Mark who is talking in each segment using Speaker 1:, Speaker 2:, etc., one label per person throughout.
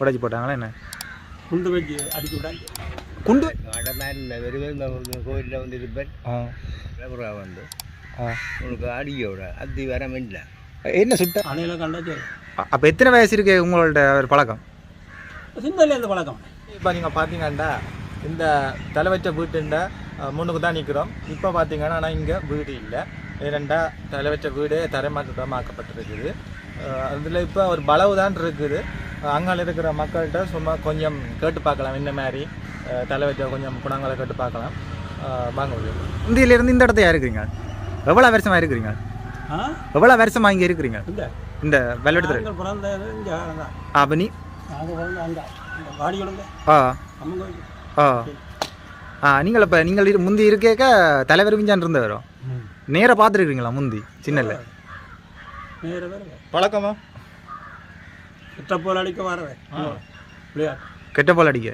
Speaker 1: உடைச்சி போட்டாங்களா என்ன?
Speaker 2: குண்டு வச்சு அடிச்சு விடாங்க
Speaker 1: குண்டு
Speaker 3: வெறும் கோயிலில் வந்து இருப்பேன்
Speaker 1: ஆ
Speaker 3: புறா வந்து
Speaker 1: ஆ.
Speaker 3: உனக்கு அடிக்க விட அது வர இல்லை
Speaker 1: என்ன சுட்ட?
Speaker 2: அணையில கண்டா சரி
Speaker 1: அப்போ எத்தனை வயசு இருக்கு உங்களோட ஒரு பழக்கம்?
Speaker 2: சிந்தல இந்த பழக்கம்.
Speaker 4: இப்போ நீங்கள் பார்த்தீங்கன்னா இந்த தலைவச்ச வீட்டுண்ட அஹ், முன்னுக்கு தான் நிற்கிறோம் இப்போ பார்த்தீங்கன்னா ஆனால் இங்கே வீடு இல்லை. ஏனெண்டா தலைவச்ச வீடு தரைமாற்றமாக்கப்பட்டிருக்குது அதில் இப்போ ஒரு பலவு தான் இருக்குது. அங்கால இருக்கிற மக்கள்கிட்ட சும்மா கொஞ்சம் கேட்டு பார்க்கலாம் இந்த மாதிரி அஹ், தலைவச்ச கொஞ்சம் குணங்களை கேட்டு பார்க்கலாம். வாங்க உள்ளே.
Speaker 1: இந்தியிலேருந்து இந்த இடத்தையா இருக்கிறீங்க? எவ்வளோ வருஷமாக இருக்கிறீங்க?
Speaker 2: ஆ?
Speaker 1: எவ்வளோ வருஷமாக இங்கே இருக்கிறீங்க?
Speaker 2: இந்த.
Speaker 1: வெள்ளெடுத்து அப்போ நீ
Speaker 2: விடுங்க
Speaker 1: ஆ. ஆ. ஆ நீங்கள் இப்போ நீங்கள் இரு- முந்தி இருக்கேக்க தலைவர் விஞ்சான் இருந்தவரோ? நேராக பார்த்துருக்கீங்களா முந்தி சின்னல
Speaker 2: நேர வருங்க
Speaker 4: பழக்கமா
Speaker 2: கிட்ட போல் அடிக்க வரவே விளையாட்டு
Speaker 1: கெட்ட போல் அடிக்க.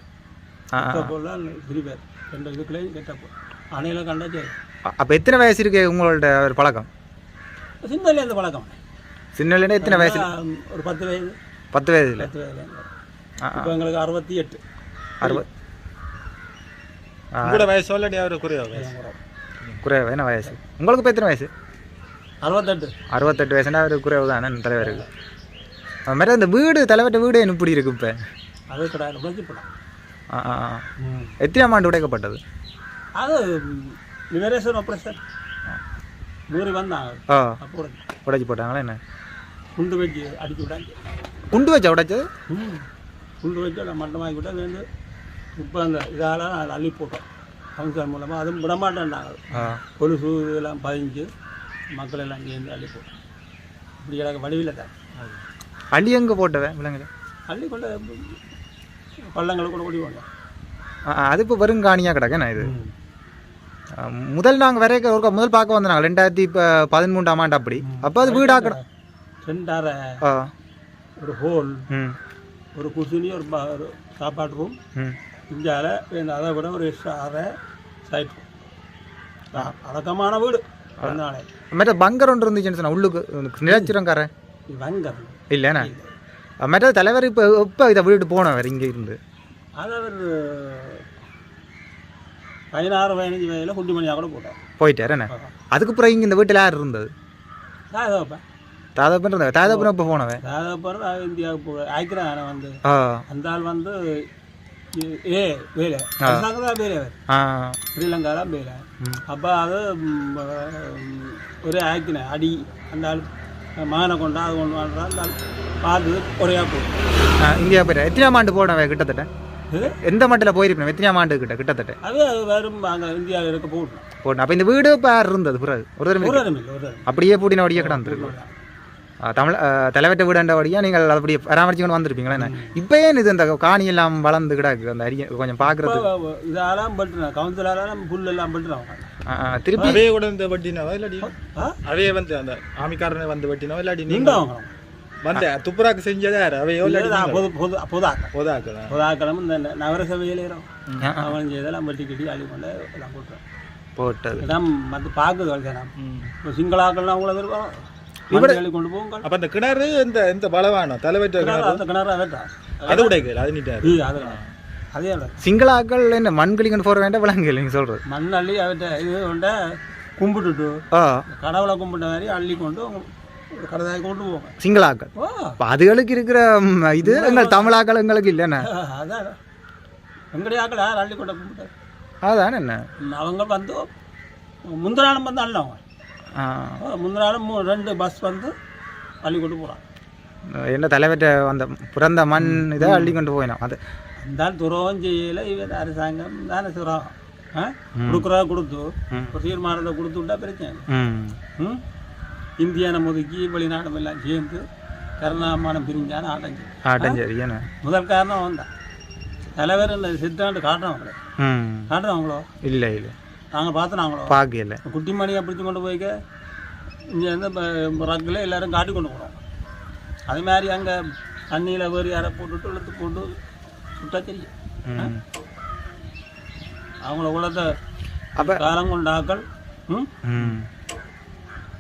Speaker 2: கிட்ட ரெண்டு இதுக்குள்ளேயும் கிட்ட போல் அணையில கண்டா சரி.
Speaker 1: அப்போ எத்தனை வயசு இருக்கு உங்களோட ஒரு பழக்கம்?
Speaker 2: சிந்தல இந்த பழக்கம்.
Speaker 1: சின்னலேருந்து எத்தனை வயசு?
Speaker 2: ஒரு பத்து வயது.
Speaker 1: பத்து வயசுல
Speaker 2: பத்து வயது. இப்போ எங்களுக்கு அறுபத்தி எட்டு.
Speaker 1: அறுபது
Speaker 4: உங்களோட வயசு சொல்லடி அவர் குறைய வயசு?
Speaker 1: குறைவு என்ன வயசு? உங்களுக்கு இப்போ எத்தனை வயசு?
Speaker 2: அறுபத்தெட்டு.
Speaker 1: அறுபத்தெட்டு வயசுனா ஒரு குறைவு தானே தலைவருக்கு அது மாதிரி அந்த வீடு தலைவர்கிட்ட வீடு என்ன இப்படி இருக்கு இப்போ.
Speaker 2: அது கிடையாது போடலாம்
Speaker 1: ஆ ஆ. எத்தனாம் ஆண்டு உடைக்கப்பட்டது?
Speaker 2: அது லிபரேஷன் ஆப்ரேஷன் ஊரி வந்தாங்க
Speaker 1: ஆ.
Speaker 2: உடைச்சு.
Speaker 1: போட்டாங்களா என்ன?
Speaker 2: குண்டு வச்சு அடிச்சு விடாங்க
Speaker 1: குண்டு வச்சா உடைச்சது.
Speaker 2: குண்டு வச்சு அதை மட்டமாக்கி விட்டா வந்து இப்போ அந்த இதால் அதை அள்ளி போட்டோம். கவுன்சிலர் மூலமாக அதுவும் விடமாட்டேன்டாங்க. கொலுசு இதெல்லாம் பதிஞ்சு மக்கள் எல்லாம் சேர்ந்து அள்ளி போட்டோம். இப்படி எனக்கு வடிவில் தான்.
Speaker 1: அள்ளி எங்கே போட்டவன் விலங்குல?
Speaker 2: அள்ளி கொண்டு பள்ளங்களை கூட ஓடி போட்டோம்.
Speaker 1: ஆ, ஆ, அது இப்போ வெறுங்காணியாக கிடக்கண்ணா இது? முதல் நாங்கள் வரைக்க ஒரு முதல் பார்க்க வந்தாங்க ரெண்டாயிரத்தி இப்போ பதிமூன்றாம் ஆண்டு அப்படி. அப்போ அது வீடாக்கட
Speaker 2: ரெண்டரை
Speaker 1: ஆ.
Speaker 2: ஒரு ஹோல் ஒரு குசினி ஒரு சாப்பாடு ரூம்.
Speaker 1: ம்.
Speaker 2: இந்தியாவில் அதை விட ஒரு எக்ஸ்ட்ரா அரை சைட் அடக்கமான வீடு. அதனால
Speaker 1: மற்ற பங்கர் ஒன்று இருந்துச்சுன்னு சொன்னா உள்ளுக்கு நிலச்சிரங்காரன்.
Speaker 2: வங்கர்.
Speaker 1: இல்லைண்ணா மற்ற தலைவர் இப்போ இப்போ இதை வீட்டு போனவர் இங்கே இருந்து.
Speaker 2: அது அவர் பதினாறு பதினஞ்சு வயதில் குட்டிமணியாக கூட போட்டார்.
Speaker 1: போயிட்டார் என்ன? அதுக்கு பிறகு இங்கே இந்த வீட்டில் யார் இருந்தது?
Speaker 2: தாதப்பன்
Speaker 1: தாதாப்பன் இருந்தார் தாதாப்பன் இப்போ போனவன்?
Speaker 2: தாதப்பன் இந்தியாவுக்கு போ ஆய்க்கிறான் வந்து அந்த ஆள் வந்து ஏ வேலை. அரசாங்கம் தான் வேலை ஸ்ரீலங்கா தான் வேலை. அப்போ அது ஒரே ஆக்கினேன் அடி அந்த ஆள். மகனை கொண்டா அது கொண்டு ஆள் பார்த்து குறையா போகும்.
Speaker 1: இந்தியா போயிட்டேன் எத்தனாம் ஆண்டு போனவன் கிட்டத்தட்ட? எந்த மட்டில் போயிருப்பேன் எத்தனாம் ஆண்டு கிட்ட கிட்டத்தட்ட?
Speaker 2: அது வெறும் அங்கே இந்தியாவில் இருக்க போட்டோம்
Speaker 1: போட்டேன் அப்போ இந்த வீடு இப்போ இருந்தது? பிறகு? ஒரு
Speaker 2: இடம்
Speaker 1: அப்படியே பூட்டின வழியே கிடந்துருக்கு. தமிழ் தலைவட்ட வீடாண்ட வழியாக நீங்கள் அதை அப்படியே பராமரிச்சு கொண்டு வந்திருப்பீங்களா என்ன? இப்போ ஏன் இது இந்த காணி எல்லாம் வளர்ந்து கிடக்கு? அந்த அரிய கொஞ்சம் பார்க்குறது
Speaker 2: இதெல்லாம் பட்டுனா கவுன்சிலெல்லாம் புல் எல்லாம் பட்டுறாங்க
Speaker 1: திருப்பி
Speaker 4: அவையே கூட இந்த வட்டினவா இல்லாடி அவையே வந்து அந்த ஆமிக்காரனை வந்து வட்டினவா இல்லாடி
Speaker 2: நீங்க?
Speaker 4: வந்த துப்புராக்கு செஞ்சதே யாரு? அவையோ
Speaker 2: பொது பொது பொதாக்கம்
Speaker 4: போதாக்குதான்
Speaker 2: பொதாக்கம் இந்த ந- நவரச வேலையிலும்
Speaker 1: ஆ, ஆ.
Speaker 2: அவன் செய்தெல்லாம் வெட்டி கட்டி அள்ளி கொண்டு எல்லாம் போட்டுறான்
Speaker 1: போட்டது.
Speaker 2: மற்ற பார்க்குது வளர்ச்சான் இப்போ சிங்களாக்கள்லாம் இவரை அள்ளி கொண்டு போங்க.
Speaker 4: அப்ப அந்த கிணறு இந்த இந்த பலவானம் தலைவற்ற கிணறு
Speaker 2: அந்த கிணறு வெட்டான்
Speaker 4: அது உடைக்கல அது நீட்டாரு
Speaker 2: இது அது
Speaker 1: சிங்களாக்கள் என்ன மண் கிளிங்கன்னு போற வேண்டாம் விலங்கு நீங்கள் சொல்கிறது
Speaker 2: மண் அள்ளி அவட்ட இது கொண்ட கும்பிட்டுட்டு கடவுளை கும்பிட்ட மாதிரி அள்ளி கொண்டு கடதாய் கொண்டு போவாங்க
Speaker 1: சிங்களாக்கள். அதுகளுக்கு இருக்கிற இது எங்கள் தமிழாக்கள் எங்களுக்கு இல்லைண்ணே
Speaker 2: அதான். எங்கடைய ஆக்கள் யார் அள்ளி கொண்ட கும்பிட்டார்
Speaker 1: அதான் என்ன?
Speaker 2: அவங்க வந்து முந்தினாலும் வந்து அள்ள அவங்க
Speaker 1: ஆ,
Speaker 2: முந்தினாலும் மூ ரெண்டு பஸ் வந்து அள்ளி கொண்டு போகிறான்
Speaker 1: என்ன தலைவர்கிட்ட அந்த பிறந்த மண் இதை அள்ளி கொண்டு போயினோம். அது
Speaker 2: அந்த துரோகம் செய்யல இவன் அரசாங்கம் தானே துரோகம். ஆ? கொடுக்குறா கொடுத்து ஒரு தீர்மானத்தை கொடுத்து விட்டா பிரச்சனை இல்லை.
Speaker 1: ம்.
Speaker 2: ம்? இந்தியானம் ஒதுக்கி வெளிநாடும் எல்லாம் சேர்ந்து கருணாமானம் பிரிஞ்சான ஆட்டம் செய்யும்.
Speaker 1: ஆட்டம் சரி என்ன?
Speaker 2: முதல் காரணம் வந்தான் தலைவர் இந்த சித்தாண்டு காட்டுறவங்களே காட்டுறவங்களோ
Speaker 1: இல்லை இல்லை.
Speaker 2: நாங்கள் பார்த்தனாங்களோ
Speaker 1: பார்க்கல
Speaker 2: குட்டிமணியை பிடிச்சி கொண்டு போய்க்க இங்கே வந்து ரக்கில் எல்லாரும் காட்டி கொண்டு போகிறோம் அதே மாதிரி அங்கே தண்ணியில் வேறு யாரை போட்டுட்டு இழுத்து போட்டு சுட்டா தெரியும். அவங்கள
Speaker 1: அப்ப-
Speaker 2: காலம் கொண்ட ஆக்கள் ம்?
Speaker 1: ம்.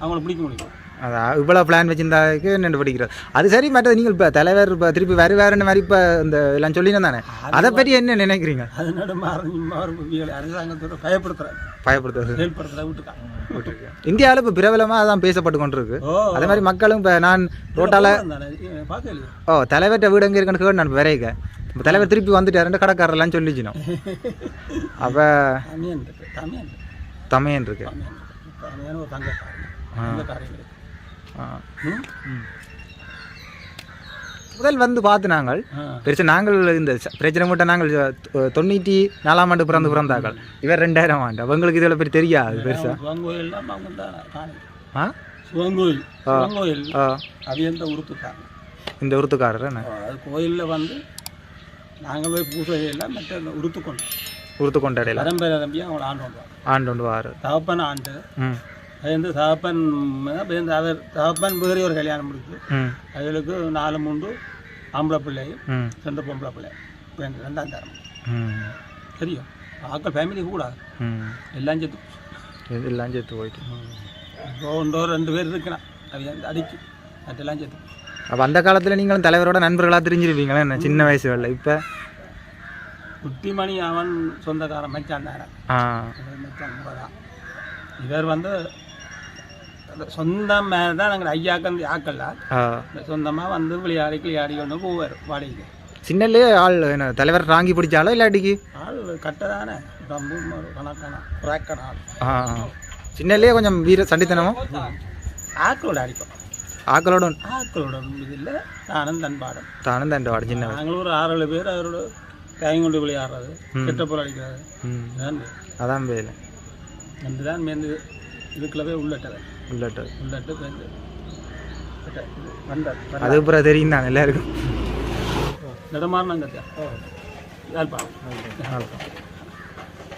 Speaker 2: அவங்கள பிடிக்க முடியும்.
Speaker 1: அதான் இவ்வளோ பிளான் வச்சிருந்தாக்கு நின்று படிக்கிறது அது சரி மற்றது நீங்கள் இப்போ தலைவர் இப்போ திருப்பி வருவாருன்னு மாதிரி இப்போ இந்த எல்லாம் சொல்லினேன் தானே? அதை பற்றி என்ன நினைக்கிறீங்க?
Speaker 2: அதனால அரசாங்கத்தோட பயப்படுத்துறாங்க.
Speaker 1: பயப்படுத்துறது.
Speaker 2: செயல்படுத்துறத விட்டுருக்காங்க.
Speaker 1: இந்தியாவில் இப்போ பிரபலமாக அதான் பேசப்பட்டு கொண்டு இருக்கு
Speaker 2: ஓ
Speaker 1: அதே மாதிரி மக்களும் இப்போ நான் ரோட்டால ஓ தலைவர்கிட்ட வீடு எங்கே இருக்குன்னு கேட்டு நான் விரைக்க. இப்போ தலைவர் திருப்பி வந்துட்டாருன்னு கடைக்காரெல்லாம் சொல்லிச்சினோம். அப்போ
Speaker 2: தமியன் இருக்கு.
Speaker 1: முதல் வந்து பார்த்து நாங்கள்
Speaker 2: ஆ.
Speaker 1: பெருசா நாங்கள் இந்த பிரச்சனை மட்டும் நாங்கள் தொண்ணூற்றி நாலாம் ஆண்டு பிறந்து பிறந்தாக்கள் இவர் ரெண்டாயிரம் ஆண்டு. அவங்களுக்கு இதில் பற்றி தெரியாது பெருசா. ஆ?
Speaker 2: சிவங்கோயில் சிவங்கோயில்.
Speaker 1: ஆ.
Speaker 2: அவியந்த உருத்துக்காங்க
Speaker 1: இந்த உருத்துக்காரர்
Speaker 2: அது கோயிலில் வந்து நாங்கள் போய் பூஜை எல்லாம் மற்ற அந்த உருத்து கொண்டோம்
Speaker 1: உருத்து கொண்டாடையில்
Speaker 2: பரம்பரை தம்பி அவங்கள ஆண்டு வந்தோம்
Speaker 1: ஆண்டு ஒன்று வாரு
Speaker 2: தகப்பன் ஆண்டு. அது வந்து தகப்பன் வந்து அவர் தகப்பன் வேறு ஒரு கல்யாணம் முடிச்சு அதுகளுக்கு நாலு மூன்று ஆம்பளை பிள்ளையும் ரெண்டு பொம்பளை பிள்ளை ரெண்டு ரெண்டாம் தரம் தெரியும் ஆக்கள் ஃபேமிலி கூட
Speaker 1: ம்
Speaker 2: எல்லாம் சேர்த்து
Speaker 1: எல்லாம் சேர்த்து போயிட்டு
Speaker 2: ஒன்றோ ரெண்டு பேர் இருக்கிறான் அது அடிச்சு அதெல்லாம் சேர்த்து
Speaker 1: அப்போ அந்த காலத்தில் நீங்களும் தலைவரோட நண்பர்களாக தெரிஞ்சிருப்பீங்களே என்ன சின்ன வயசு வேலை இப்போ
Speaker 2: குட்டிமணி அவன் சொந்தக்காரன் மச்சான் தானே மச்சான் இவர் வந்து சொந்தம் மேலே தான் நாங்கள் ஐயாக்கள் ஆக்கல்ல
Speaker 1: ஆ.
Speaker 2: சொந்தமாக வந்து விளையாடி விளையாடி கொண்டு போவார் வாடகைக்கு.
Speaker 1: சின்னலே ஆள் என்ன தலைவர் ராங்கி பிடிச்சாலோ இல்லாட்டிக்கு
Speaker 2: ஆள் கட்டதானே. ரொம்ப கணக்கான புறாக்கன ஆள்.
Speaker 1: சின்னலே கொஞ்சம் வீர சண்டித்தனமும்
Speaker 2: ஆக்களோட அடிப்போம்.
Speaker 1: ஆக்களோட
Speaker 2: ஆக்களோட இதில் நானும் தன்பாடம்.
Speaker 1: தானும் வாடு சின்ன வயசு
Speaker 2: நாங்களும் ஒரு ஆறு ஏழு பேர் அவரோட கைங்கொண்டு விளையாடுறது கெட்டப்போல் அடிக்கிறது.
Speaker 1: ம்.
Speaker 2: இதான்
Speaker 1: அதான் வேலை.
Speaker 2: ரெண்டு தான் மேந்து இதுக்குள்ளவே உள்ளட்டது பேருந்து வந்தார்
Speaker 1: அது அப்புறம் தெரியும் தான் எல்லாருக்கும்.
Speaker 2: நடமாறினாங்க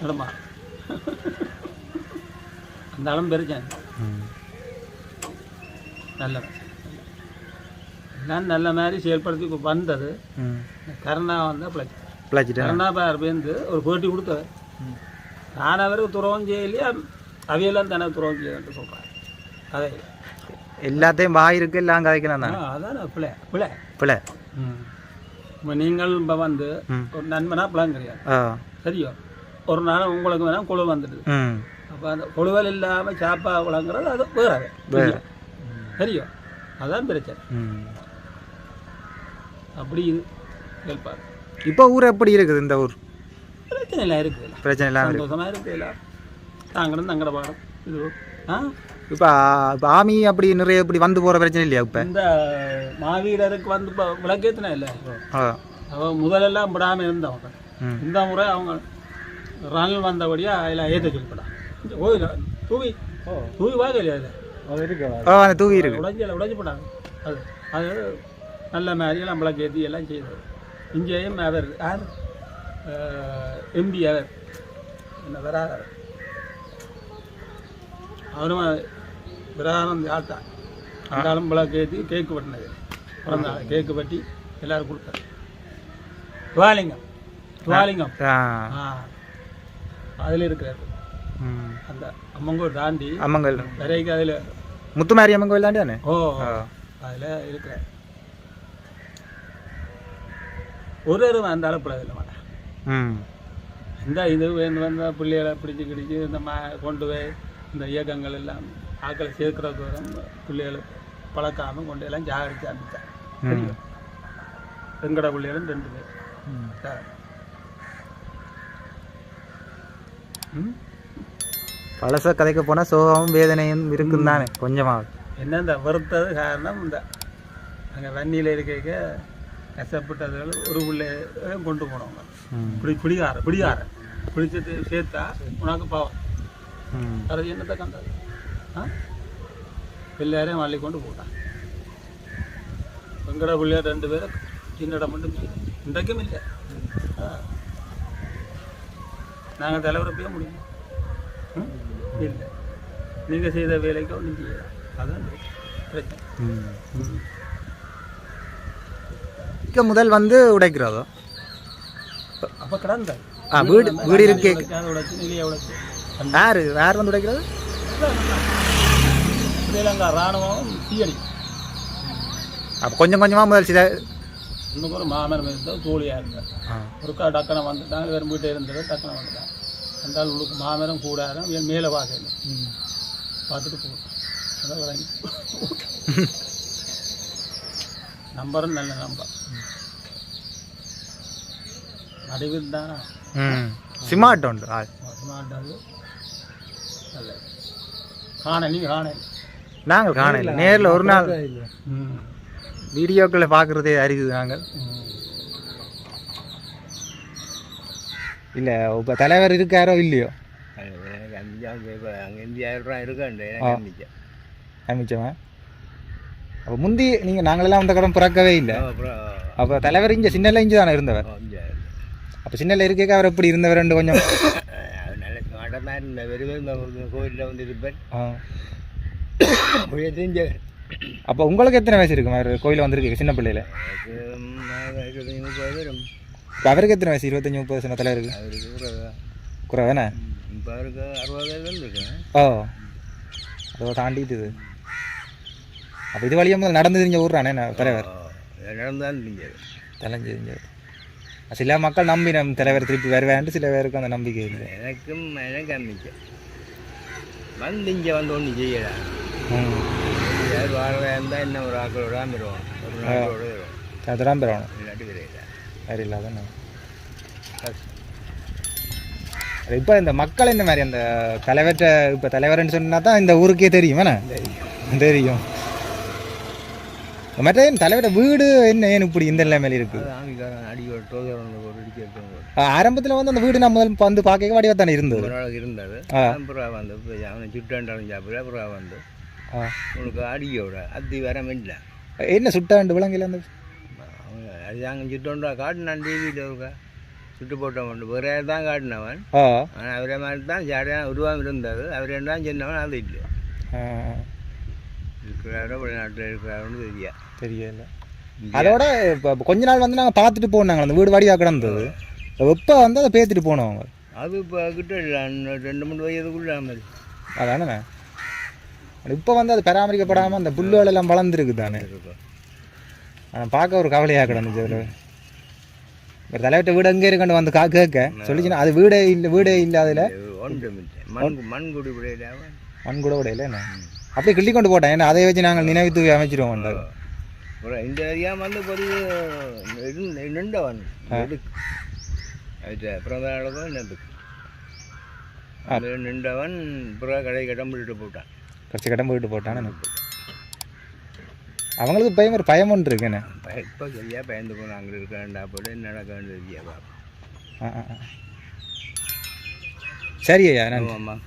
Speaker 2: நடமா. அந்த அளவு பெருச்சேன். நல்லவன் எல்லாம் நல்ல மாதிரி செயல்படுத்தி வந்தது. கருணா வந்து பிழைச்சி.
Speaker 1: பிழைச்சிட்டேன்
Speaker 2: கருணா பார் பேருந்து ஒரு போட்டி கொடுத்தவர் நான் அவருக்கு துறவம் செய்யலையா? அவையெல்லாம் தானே துறவம் செய்யலன்னு சொல்கிறேன் கதை
Speaker 1: எல்லாத்தையும் வாய் இருக்கு எல்லாம் கதைக்கலாம் தான்
Speaker 2: அதான் பிள்ளை பிள்ளை
Speaker 1: பிள்ளை
Speaker 2: இப்போ நீங்கள் இப்போ வந்து. ஒரு நண்பனா பிளான் கிடையாது சரியோ ஒரு நாள் உங்களுக்கு வேணா குழு வந்துடுது அப்போ அந்த குழுவல் இல்லாமல் சாப்பா விளங்குறது அது வேற. சரியோ அதான் பிரச்சனை அப்படி இது கேட்பாரு
Speaker 1: இப்போ ஊர் எப்படி இருக்குது இந்த ஊர்
Speaker 2: பிரச்சனை இல்லை இருக்குது
Speaker 1: பிரச்சனை இல்லாமல் இருக்கு
Speaker 2: சந்தோஷமாக இருக்குல்ல தாங்களும் தங்கட பாடம் இது ஆ
Speaker 1: இப்போ இப்போ ஆமி அப்படி நிறைய இப்படி வந்து போகிற பிரச்சனை இல்லையா இப்போ?
Speaker 2: இந்த மாவீரருக்கு வந்து இப்போ விளக்கேற்றினா இல்லை. அவன் முதலெல்லாம் விடாமல் இருந்தவங்க இந்த முறை அவங்க ரன் வந்தபடியாக அதில் ஏற்ற சொல்லிப்படான் ஓய் தூவி தூவி வாங்கலையா அதில்?
Speaker 1: ஓ அந்த தூவி இருக்கு.
Speaker 2: உடஞ்சி உடஞ்சி போட்டாங்க அது அது நல்ல மாதிரி எல்லாம் விளக்கு ஏற்றி எல்லாம் செய்தது இங்கேயும் அவர் யார்? எம்பி அவர் என்ன வராதர் அவரும் விரானந்த் ஆள்தான். அந்த ஆளும் ஏற்றி கேக்கு வெட்டினது. பிறந்த கேக்கு வெட்டி எல்லாரும் கொடுத்தாரு. துவாலிங்கம். துவாலிங்கம். அதில் இருக்கிறார். அந்த அம்மங்கூர் தாண்டி
Speaker 1: அம்மன் கோயில்
Speaker 2: வரைக்கும் அதில்
Speaker 1: முத்துமாரி அம்மன் கோயில் தாண்டி தானே
Speaker 2: ஓ அதில் இருக்கிறார். ஒரு ஒரு அளப்பில் இல்லை மாட்டேன். இந்த இது வேந்து வந்த பிள்ளைகளை பிடிச்சி கிடிச்சு இந்த மா கொண்டு போய் இந்த இயக்கங்கள் எல்லாம் ஆக்களை சேர்க்கிற தூரம் பிள்ளைகளை பழக்காமல் கொண்டு எல்லாம் ஜாகரிச்சு அனுப்பிச்சேன் தெரியும். வெங்கட பிள்ளைகளும் ரெண்டு பேர்.
Speaker 1: பழச கதைக்க போனால் சோகமும் வேதனையும் இருக்கும் தானே கொஞ்சமாக
Speaker 2: என்ன இந்த வெறுத்தது காரணம் இந்த அங்கே வண்டியில் இருக்க கஷ்டப்பட்டதுகள் ஒரு பிள்ளை கொண்டு போனவங்க. பிடி பிடிகார பிடிகார பிடிச்சது சேர்த்தா உனக்கு பாவம். அது என்னத்தை கண்டது பிள்ளையார் ரெண்டு பேரும் சின்ன இடம் மட்டும் மீதி. இன்றைக்கும் இல்லை நாங்கள் தலைவரை போய் முடியும்? இல்லை நீங்கள் செய்த வேலைக்கு ஒன்றும் செய்யல அதான் பிரச்சனை
Speaker 1: முதல் வந்து உடைக்கிறதோ
Speaker 2: அப்போ கிடந்த
Speaker 1: ஆ வீடு வீடு இருக்கே
Speaker 2: உடைச்சு நிலையை உடைச்சு
Speaker 1: யார் யார் வந்து உடைக்கிறது
Speaker 2: ஸ்ரீலங்கா இராணுவம் தீயடி
Speaker 1: அப்போ கொஞ்சம் கொஞ்சமாக முதல் சில
Speaker 2: இன்னும் ஒரு மாமரம் இருந்தால் கூலியாக இருந்தார்
Speaker 1: ஆ
Speaker 2: ஒருக்கா டக்கனை வந்துட்டாங்க வெறும் வீட்டை இருந்தது டக்கனை வந்துட்டாங்க ரெண்டாள் உள்ளுக்கு மாமரம் கூடாரம் என் மேலே பார்க்கல பார்த்துட்டு போ அதான் வராங்க நம்பரும் நல்ல நம்பர் நடுவில் தான்
Speaker 1: ம் சிமாட் உண்டு ஆள்
Speaker 2: மாட்டாது நல்ல காண நீ காண
Speaker 1: நாங்கள் காணல நேரில் ஒரு நாள் வீடியோக்களை பார்க்குறதே அறியுது நாங்கள். இல்லை இப்போ தலைவர் இருக்காரோ இல்லையோ? அமைச்சவன் அப்போ முந்தி நீங்கள் நாங்களெல்லாம் அந்த கடன் பிறக்கவே இல்லை.
Speaker 3: அப்புறம்
Speaker 1: அப்போ தலைவர் இங்கே சின்னல இஞ்சி தானே இருந்தவர்?
Speaker 3: அஞ்சாயிரம்
Speaker 1: அப்போ சின்னல இருக்க அவர் எப்படி இருந்தவர் ரெண்டு கொஞ்சம்
Speaker 3: கோயிலில் வந்து இருப்பேன். தெரிஞ்ச
Speaker 1: அப்போ உங்களுக்கு எத்தனை வயசு இருக்கும் அவர் கோயிலில் வந்திருக்கு சின்ன பிள்ளையில. இப்போ அவருக்கு எத்தனை வயசு? இருபத்தஞ்சி முப்பது
Speaker 3: இப்போ அவருக்கு அறுபது வயது வந்துருக்கேன்
Speaker 1: ஓ. அதோ தாண்டிட்டுது அப்போ இது வழியாக நடந்து தெரிஞ்ச ஊர்றானே நான் தலைவர்? தலைஞ்சு தெரிஞ்சது சில மக்கள் நம்பி நம் தலைவர் திருப்பி வருவேன்ட்டு சில பேருக்கு அந்த நம்பிக்கை இல்லை
Speaker 3: எனக்கும் எனக்கு அம்பிச்சேன் வந்து இங்கே வந்து ஒன்றும் செய்யடா
Speaker 1: ம்.
Speaker 3: யார் வாழவே இருந்தால் என்ன ஒரு ஆக்களோட ஆம்பிடுவோம் ஒரு நாட்டோட வரும்
Speaker 1: அதுதான் பெறணும்
Speaker 3: இல்லாட்டி கிடையாது
Speaker 1: வேறு இல்லாதானே? இப்போ இந்த மக்கள் இந்த மாதிரி அந்த தலைவர்கிட்ட இப்போ தலைவர்னு சொன்னா தான் இந்த ஊருக்கே தெரியும் வேணா தெரியும். மற்ற ஏன் தலைவரோட வீடு என்ன ஏன் இப்படி இந்த நிலைமையில இருக்கு? ஆரம்பத்தில் வந்து அந்த வீடு நம்ம முதல்ல வந்து பார்க்க வடிவா தானே இருந்தது?
Speaker 3: இருந்தது. அப்புறம் வந்து அவனை சுட்டாண்டாலும் சாப்பிட அப்புறம் வந்து. உனக்கு அடியோட அத்தி வர இல்லை
Speaker 1: என்ன சுட்டாண்டு விலங்கில அந்த
Speaker 3: அது அங்கே சுட்டோண்டா காட்டினான் டிவியில் இருக்கா. சுட்டு போட்டவன் ஒரே தான் காட்டினவன். ஆனால் அவரே மாதிரி தான் ஜாடியாக உருவாக இருந்தது அவர் என்ன சொன்னவன் அது இல்லை. இருக்கிறாரோ வெளிநாட்டில் இருக்கிறாரோன்னு தெரியா.
Speaker 1: தெரியல. அதோட இப்போ கொஞ்ச நாள் வந்து நாங்கள் பார்த்துட்டு போனாங்க அந்த வீடு வாடியாக கிடந்தது. எப்போ வந்து அதை பேத்துட்டு போனோம் அவங்க.
Speaker 3: அது இப்போ கிட்ட ரெண்டு மூணு வயதுக்குள்ள மாதிரி.
Speaker 1: அதானே? இப்போ வந்து அது பராமரிக்கப்படாமல் அந்த புல்லுகள் எல்லாம் வளர்ந்துருக்கு தானே. ஆனால் பார்க்க ஒரு கவலையாக கிடந்துச்சு அதில் ஒரு தலைவர்கிட்ட வீடு எங்கே இருக்குன்னு வந்து கா கேட்க. சொல்லிச்சுன்னா அது வீடே இல்லை வீடே இல்லை அதில்
Speaker 3: மண் மண் குடி விடையில
Speaker 1: மண் கூட விட இல்லை என்ன அப்படியே கிள்ளி கொண்டு போட்டேன். ஏன்னா அதை வச்சு நாங்கள் நினைவு தூவி அமைச்சிருவோம்
Speaker 3: இந்த ஏரியா வந்து பொதுவு இருந்து நின்றவன் எதுக்கு அது பிறந்த நாளுக்கும் என்னதுக்கு அது நின்றவன் அப்புறம் கடை கடம்பிட்டு போட்டான்.
Speaker 1: கடைசி கடன் போயிட்டு போட்டான்னு அவங்களுக்கு பயம் ஒரு பயம் ஒன்று இருக்கு
Speaker 3: பய- இப்போ சரியா பயந்து போன அங்கே இருக்காண்டா போட்டு என்ன நடக்கான்னு தெரியா பாப்பா
Speaker 1: ஆ ஆ ஆ. சரி ஐயா நன்றி.
Speaker 3: ஆமாம்